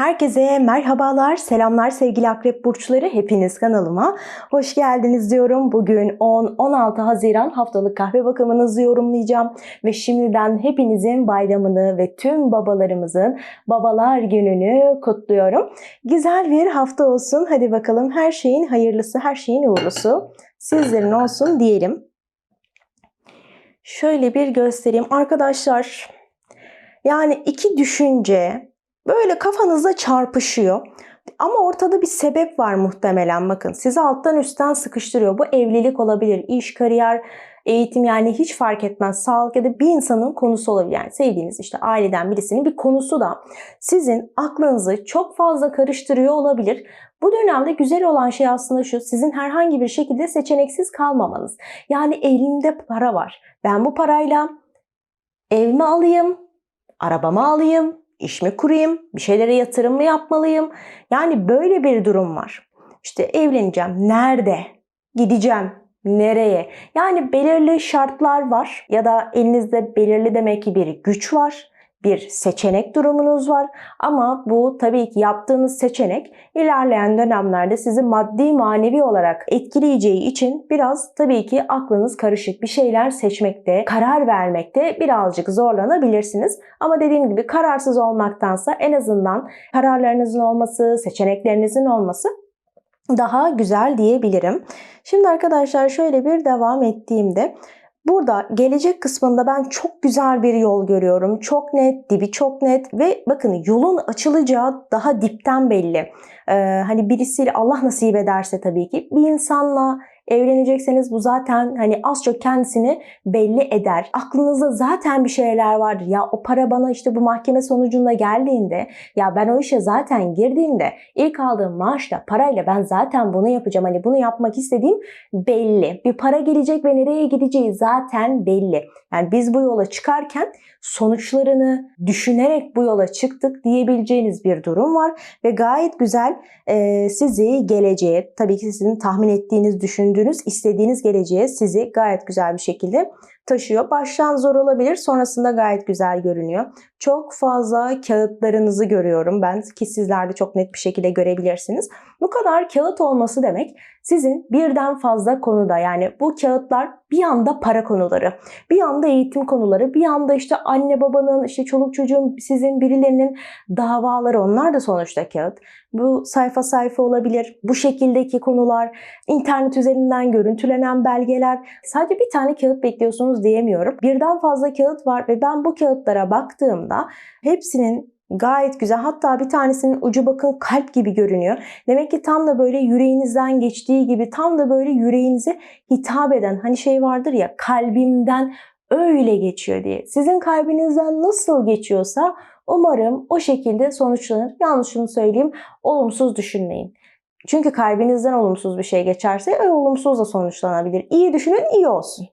Herkese merhabalar, selamlar sevgili akrep burçları. Hepiniz kanalıma hoş geldiniz diyorum. Bugün 10-16 Haziran haftalık kahve bakımınızı yorumlayacağım. Ve şimdiden hepinizin bayramını ve tüm babalarımızın babalar gününü kutluyorum. Güzel bir hafta olsun. Hadi bakalım her şeyin hayırlısı, her şeyin uğurlusu sizlerin olsun diyelim. Şöyle bir göstereyim. Arkadaşlar yani iki düşünce böyle kafanızda çarpışıyor. Ama ortada bir sebep var muhtemelen bakın. Sizi alttan üstten sıkıştırıyor. Bu evlilik olabilir, iş, kariyer, eğitim yani hiç fark etmez. Sağlık ya da bir insanın konusu olabilir. Yani sevdiğiniz işte aileden birisinin bir konusu da sizin aklınızı çok fazla karıştırıyor olabilir. Bu dönemde güzel olan şey aslında şu, sizin herhangi bir şekilde seçeneksiz kalmamanız. Yani elimde para var. Ben bu parayla ev mi alayım, arabamı alayım, iş mi kurayım, bir şeylere yatırım mı yapmalıyım? Yani böyle bir durum var. İşte evleneceğim, nerede? Gideceğim, nereye? Yani belirli şartlar var ya da elinizde belirli demek ki bir güç var bir seçenek durumunuz var. Ama bu tabii ki yaptığınız seçenek ilerleyen dönemlerde sizi maddi manevi olarak etkileyeceği için biraz tabii ki aklınız karışık bir şeyler seçmekte, karar vermekte birazcık zorlanabilirsiniz. Ama dediğim gibi kararsız olmaktansa en azından kararlarınızın olması, seçeneklerinizin olması daha güzel diyebilirim. Şimdi arkadaşlar şöyle bir devam ettiğimde Burada gelecek kısmında ben çok güzel bir yol görüyorum. Çok net, dibi çok net ve bakın yolun açılacağı daha dipten belli. Ee, hani birisiyle Allah nasip ederse tabii ki bir insanla evlenecekseniz bu zaten hani az çok kendisini belli eder. Aklınızda zaten bir şeyler vardır. Ya o para bana işte bu mahkeme sonucunda geldiğinde ya ben o işe zaten girdiğimde ilk aldığım maaşla parayla ben zaten bunu yapacağım. Hani bunu yapmak istediğim belli. Bir para gelecek ve nereye gideceği zaten belli. Yani biz bu yola çıkarken sonuçlarını düşünerek bu yola çıktık diyebileceğiniz bir durum var ve gayet güzel e, sizi geleceğe tabii ki sizin tahmin ettiğiniz, düşündüğünüz, istediğiniz geleceğe sizi gayet güzel bir şekilde taşıyor. Baştan zor olabilir, sonrasında gayet güzel görünüyor. Çok fazla kağıtlarınızı görüyorum ben ki sizler de çok net bir şekilde görebilirsiniz. Bu kadar kağıt olması demek sizin birden fazla konuda yani bu kağıtlar bir anda para konuları, bir anda eğitim konuları, bir anda işte anne babanın, işte çoluk çocuğun, sizin birilerinin davaları onlar da sonuçta kağıt. Bu sayfa sayfa olabilir. Bu şekildeki konular, internet üzerinden görüntülenen belgeler. Sadece bir tane kağıt bekliyorsunuz diyemiyorum. Birden fazla kağıt var ve ben bu kağıtlara baktığımda hepsinin Gayet güzel. Hatta bir tanesinin ucu bakın kalp gibi görünüyor. Demek ki tam da böyle yüreğinizden geçtiği gibi tam da böyle yüreğinize hitap eden hani şey vardır ya kalbimden öyle geçiyor diye. Sizin kalbinizden nasıl geçiyorsa umarım o şekilde sonuçlanır. Yanlış şunu söyleyeyim. Olumsuz düşünmeyin. Çünkü kalbinizden olumsuz bir şey geçerse e, olumsuz da sonuçlanabilir. İyi düşünün iyi olsun.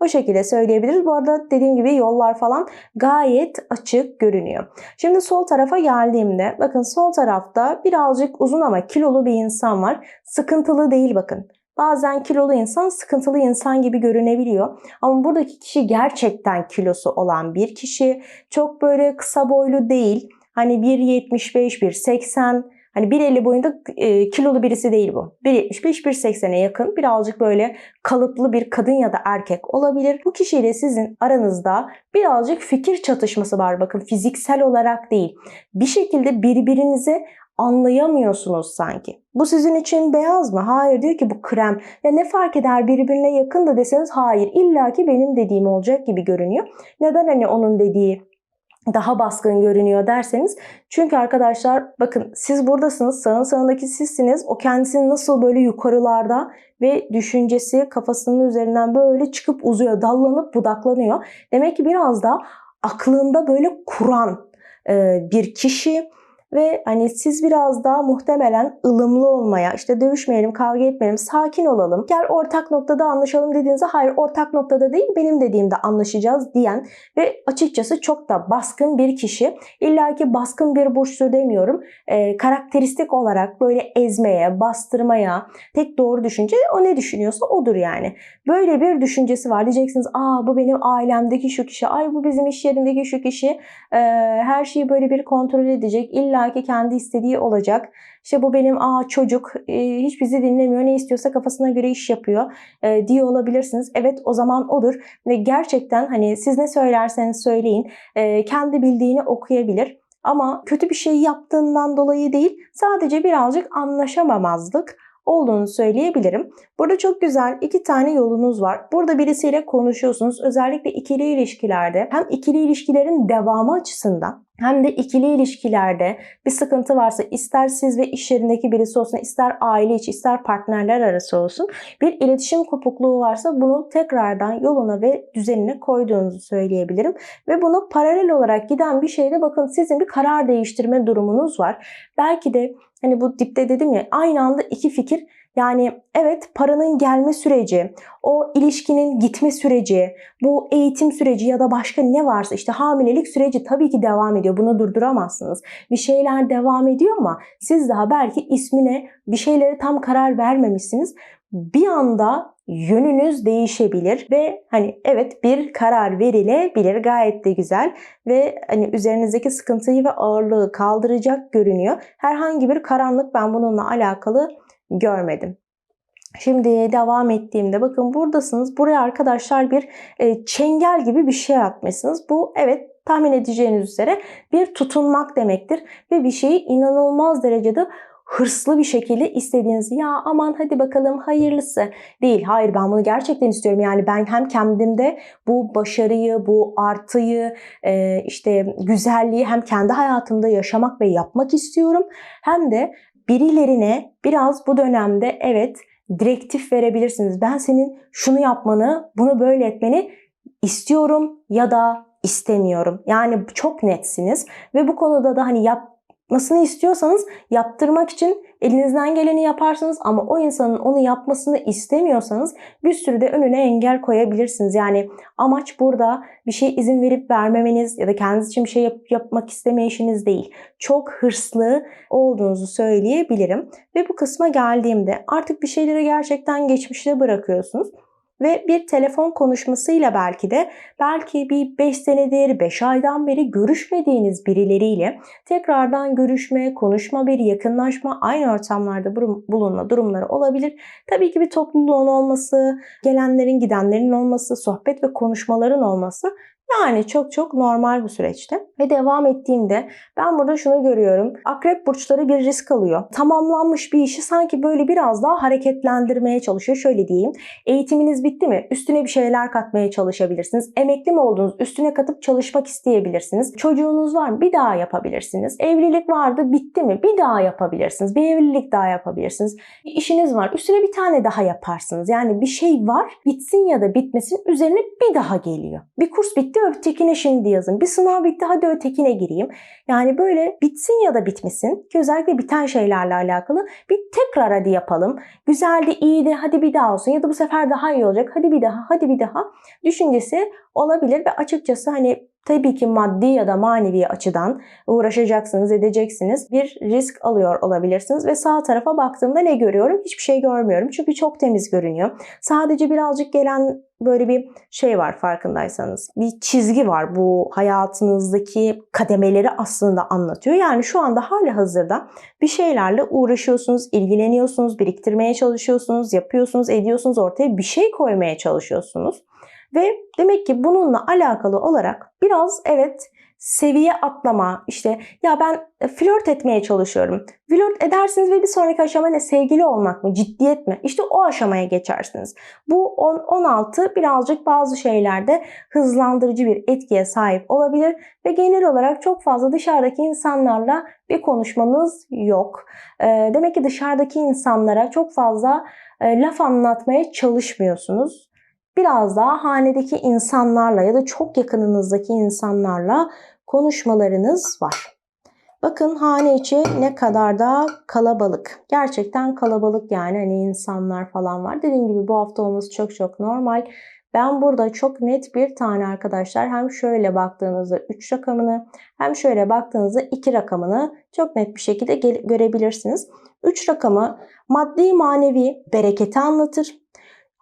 O şekilde söyleyebiliriz. Bu arada dediğim gibi yollar falan gayet açık görünüyor. Şimdi sol tarafa geldiğimde bakın sol tarafta birazcık uzun ama kilolu bir insan var. Sıkıntılı değil bakın. Bazen kilolu insan sıkıntılı insan gibi görünebiliyor. Ama buradaki kişi gerçekten kilosu olan bir kişi. Çok böyle kısa boylu değil. Hani 1.75, 1.80 Hani 1.50 boyunda e, kilolu birisi değil bu. 1.75, 1.80'e yakın birazcık böyle kalıplı bir kadın ya da erkek olabilir. Bu kişiyle sizin aranızda birazcık fikir çatışması var. Bakın fiziksel olarak değil. Bir şekilde birbirinizi anlayamıyorsunuz sanki. Bu sizin için beyaz mı? Hayır diyor ki bu krem. Ya ne fark eder birbirine yakın da deseniz hayır. İlla ki benim dediğim olacak gibi görünüyor. Neden hani onun dediği daha baskın görünüyor derseniz çünkü arkadaşlar bakın siz buradasınız sağın sağındaki sizsiniz. O kendisini nasıl böyle yukarılarda ve düşüncesi kafasının üzerinden böyle çıkıp uzuyor dallanıp budaklanıyor. Demek ki biraz da aklında böyle kuran bir kişi ve hani siz biraz daha muhtemelen ılımlı olmaya, işte dövüşmeyelim, kavga etmeyelim, sakin olalım. Gel ortak noktada anlaşalım dediğinizde hayır ortak noktada değil benim dediğimde anlaşacağız diyen ve açıkçası çok da baskın bir kişi. İlla ki baskın bir burçtur demiyorum. E, karakteristik olarak böyle ezmeye, bastırmaya, tek doğru düşünce o ne düşünüyorsa odur yani. Böyle bir düşüncesi var. Diyeceksiniz aa bu benim ailemdeki şu kişi, ay bu bizim iş yerindeki şu kişi. E, her şeyi böyle bir kontrol edecek. İlla illaki kendi istediği olacak. İşte bu benim aa çocuk e, hiç bizi dinlemiyor ne istiyorsa kafasına göre iş yapıyor e, diye olabilirsiniz. Evet o zaman odur ve gerçekten hani siz ne söylerseniz söyleyin e, kendi bildiğini okuyabilir. Ama kötü bir şey yaptığından dolayı değil sadece birazcık anlaşamamazlık olduğunu söyleyebilirim. Burada çok güzel iki tane yolunuz var. Burada birisiyle konuşuyorsunuz. Özellikle ikili ilişkilerde hem ikili ilişkilerin devamı açısından hem de ikili ilişkilerde bir sıkıntı varsa ister siz ve iş yerindeki birisi olsun, ister aile içi, ister partnerler arası olsun bir iletişim kopukluğu varsa bunu tekrardan yoluna ve düzenine koyduğunuzu söyleyebilirim. Ve buna paralel olarak giden bir şeyde bakın sizin bir karar değiştirme durumunuz var. Belki de hani bu dipte dedim ya aynı anda iki fikir yani evet paranın gelme süreci, o ilişkinin gitme süreci, bu eğitim süreci ya da başka ne varsa işte hamilelik süreci tabii ki devam ediyor. Bunu durduramazsınız. Bir şeyler devam ediyor ama siz daha belki ismine bir şeylere tam karar vermemişsiniz. Bir anda yönünüz değişebilir ve hani evet bir karar verilebilir gayet de güzel ve hani üzerinizdeki sıkıntıyı ve ağırlığı kaldıracak görünüyor. Herhangi bir karanlık ben bununla alakalı görmedim. Şimdi devam ettiğimde bakın buradasınız. Buraya arkadaşlar bir e, çengel gibi bir şey atmışsınız. Bu evet tahmin edeceğiniz üzere bir tutunmak demektir. Ve bir şeyi inanılmaz derecede hırslı bir şekilde istediğiniz ya aman hadi bakalım hayırlısı değil. Hayır ben bunu gerçekten istiyorum. Yani ben hem kendimde bu başarıyı, bu artıyı, e, işte güzelliği hem kendi hayatımda yaşamak ve yapmak istiyorum. Hem de birilerine biraz bu dönemde evet direktif verebilirsiniz. Ben senin şunu yapmanı, bunu böyle etmeni istiyorum ya da istemiyorum. Yani çok netsiniz ve bu konuda da hani yapmasını istiyorsanız yaptırmak için Elinizden geleni yaparsınız ama o insanın onu yapmasını istemiyorsanız bir sürü de önüne engel koyabilirsiniz. Yani amaç burada bir şey izin verip vermemeniz ya da kendiniz için bir şey yap- yapmak istemeyişiniz değil. Çok hırslı olduğunuzu söyleyebilirim. Ve bu kısma geldiğimde artık bir şeyleri gerçekten geçmişte bırakıyorsunuz ve bir telefon konuşmasıyla belki de belki bir 5 senedir, 5 aydan beri görüşmediğiniz birileriyle tekrardan görüşme, konuşma, bir yakınlaşma, aynı ortamlarda bulunma durumları olabilir. Tabii ki bir topluluğun olması, gelenlerin gidenlerin olması, sohbet ve konuşmaların olması yani çok çok normal bu süreçte. Ve devam ettiğimde ben burada şunu görüyorum. Akrep burçları bir risk alıyor. Tamamlanmış bir işi sanki böyle biraz daha hareketlendirmeye çalışıyor. Şöyle diyeyim. Eğitiminiz bitti mi? Üstüne bir şeyler katmaya çalışabilirsiniz. Emekli mi oldunuz? Üstüne katıp çalışmak isteyebilirsiniz. Çocuğunuz var mı? Bir daha yapabilirsiniz. Evlilik vardı, bitti mi? Bir daha yapabilirsiniz. Bir evlilik daha yapabilirsiniz. Bir işiniz var. Üstüne bir tane daha yaparsınız. Yani bir şey var, bitsin ya da bitmesin üzerine bir daha geliyor. Bir kurs bitti ötekine şimdi yazın. Bir sınav bitti hadi ötekine gireyim. Yani böyle bitsin ya da bitmesin ki özellikle biten şeylerle alakalı bir tekrar hadi yapalım. Güzeldi, iyiydi, hadi bir daha olsun ya da bu sefer daha iyi olacak. Hadi bir daha, hadi bir daha düşüncesi olabilir ve açıkçası hani tabii ki maddi ya da manevi açıdan uğraşacaksınız, edeceksiniz. Bir risk alıyor olabilirsiniz ve sağ tarafa baktığımda ne görüyorum? Hiçbir şey görmüyorum. Çünkü çok temiz görünüyor. Sadece birazcık gelen böyle bir şey var farkındaysanız. Bir çizgi var bu hayatınızdaki kademeleri aslında anlatıyor. Yani şu anda hali hazırda bir şeylerle uğraşıyorsunuz, ilgileniyorsunuz, biriktirmeye çalışıyorsunuz, yapıyorsunuz, ediyorsunuz, ortaya bir şey koymaya çalışıyorsunuz. Ve demek ki bununla alakalı olarak biraz evet seviye atlama işte ya ben e, flört etmeye çalışıyorum. Flört edersiniz ve bir sonraki aşama ne? Sevgili olmak mı? Ciddiyet mi? İşte o aşamaya geçersiniz. Bu 10, 16 birazcık bazı şeylerde hızlandırıcı bir etkiye sahip olabilir ve genel olarak çok fazla dışarıdaki insanlarla bir konuşmanız yok. Demek ki dışarıdaki insanlara çok fazla laf anlatmaya çalışmıyorsunuz biraz daha hanedeki insanlarla ya da çok yakınınızdaki insanlarla konuşmalarınız var. Bakın hane içi ne kadar da kalabalık. Gerçekten kalabalık yani hani insanlar falan var. Dediğim gibi bu hafta olması çok çok normal. Ben burada çok net bir tane arkadaşlar hem şöyle baktığınızda 3 rakamını hem şöyle baktığınızda 2 rakamını çok net bir şekilde görebilirsiniz. 3 rakamı maddi manevi bereketi anlatır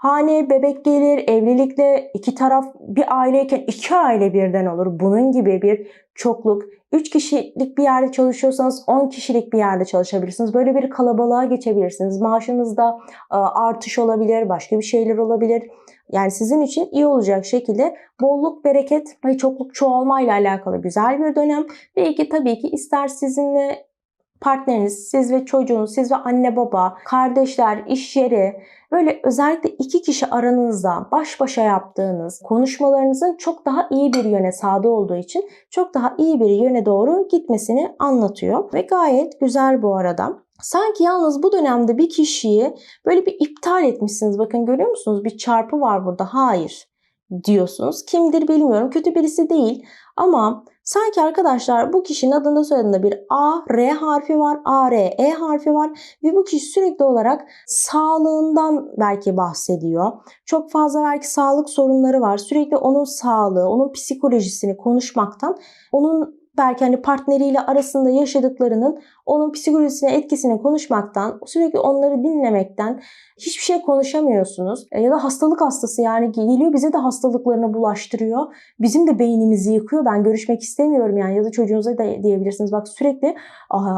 Hane bebek gelir, evlilikle iki taraf bir aileyken iki aile birden olur. Bunun gibi bir çokluk. 3 kişilik bir yerde çalışıyorsanız 10 kişilik bir yerde çalışabilirsiniz. Böyle bir kalabalığa geçebilirsiniz. Maaşınızda e, artış olabilir, başka bir şeyler olabilir. Yani sizin için iyi olacak şekilde bolluk, bereket ve çokluk çoğalma ile alakalı güzel bir dönem. Ve tabii ki ister sizinle partneriniz, siz ve çocuğunuz, siz ve anne baba, kardeşler, iş yeri böyle özellikle iki kişi aranızda baş başa yaptığınız konuşmalarınızın çok daha iyi bir yöne sağda olduğu için çok daha iyi bir yöne doğru gitmesini anlatıyor. Ve gayet güzel bu arada. Sanki yalnız bu dönemde bir kişiyi böyle bir iptal etmişsiniz. Bakın görüyor musunuz? Bir çarpı var burada. Hayır diyorsunuz. Kimdir bilmiyorum. Kötü birisi değil. Ama sanki arkadaşlar bu kişinin adında soyadında bir A, R harfi var. A, R, E harfi var. Ve bu kişi sürekli olarak sağlığından belki bahsediyor. Çok fazla belki sağlık sorunları var. Sürekli onun sağlığı, onun psikolojisini konuşmaktan, onun belki hani partneriyle arasında yaşadıklarının onun psikolojisine etkisini konuşmaktan, sürekli onları dinlemekten hiçbir şey konuşamıyorsunuz. E, Ya da hastalık hastası yani geliyor bize de hastalıklarını bulaştırıyor. Bizim de beynimizi yıkıyor. Ben görüşmek istemiyorum yani ya da çocuğunuza da diyebilirsiniz. Bak sürekli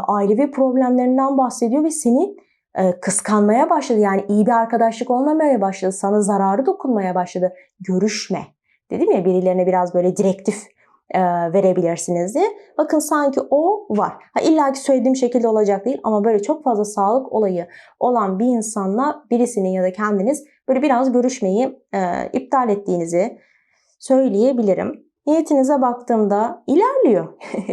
ailevi problemlerinden bahsediyor ve seni e, kıskanmaya başladı. Yani iyi bir arkadaşlık olmamaya başladı. Sana zararı dokunmaya başladı. Görüşme. Dedim ya birilerine biraz böyle direktif verebilirsiniz diye. Bakın sanki o var. Ha, İlla ki söylediğim şekilde olacak değil ama böyle çok fazla sağlık olayı olan bir insanla birisinin ya da kendiniz böyle biraz görüşmeyi e, iptal ettiğinizi söyleyebilirim. Niyetinize baktığımda ilerliyor.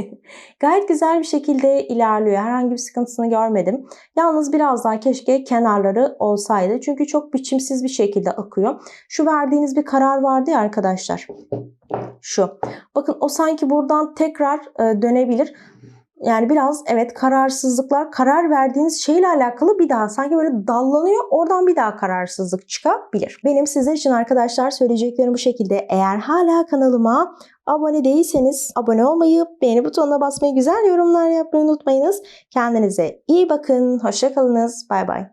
Gayet güzel bir şekilde ilerliyor. Herhangi bir sıkıntısını görmedim. Yalnız biraz daha keşke kenarları olsaydı. Çünkü çok biçimsiz bir şekilde akıyor. Şu verdiğiniz bir karar vardı ya arkadaşlar. Şu. Bakın o sanki buradan tekrar e, dönebilir. Yani biraz evet kararsızlıklar, karar verdiğiniz şeyle alakalı bir daha sanki böyle dallanıyor. Oradan bir daha kararsızlık çıkabilir. Benim sizler için arkadaşlar söyleyeceklerim bu şekilde. Eğer hala kanalıma abone değilseniz abone olmayı, beğeni butonuna basmayı, güzel yorumlar yapmayı unutmayınız. Kendinize iyi bakın. Hoşçakalınız. Bay bay.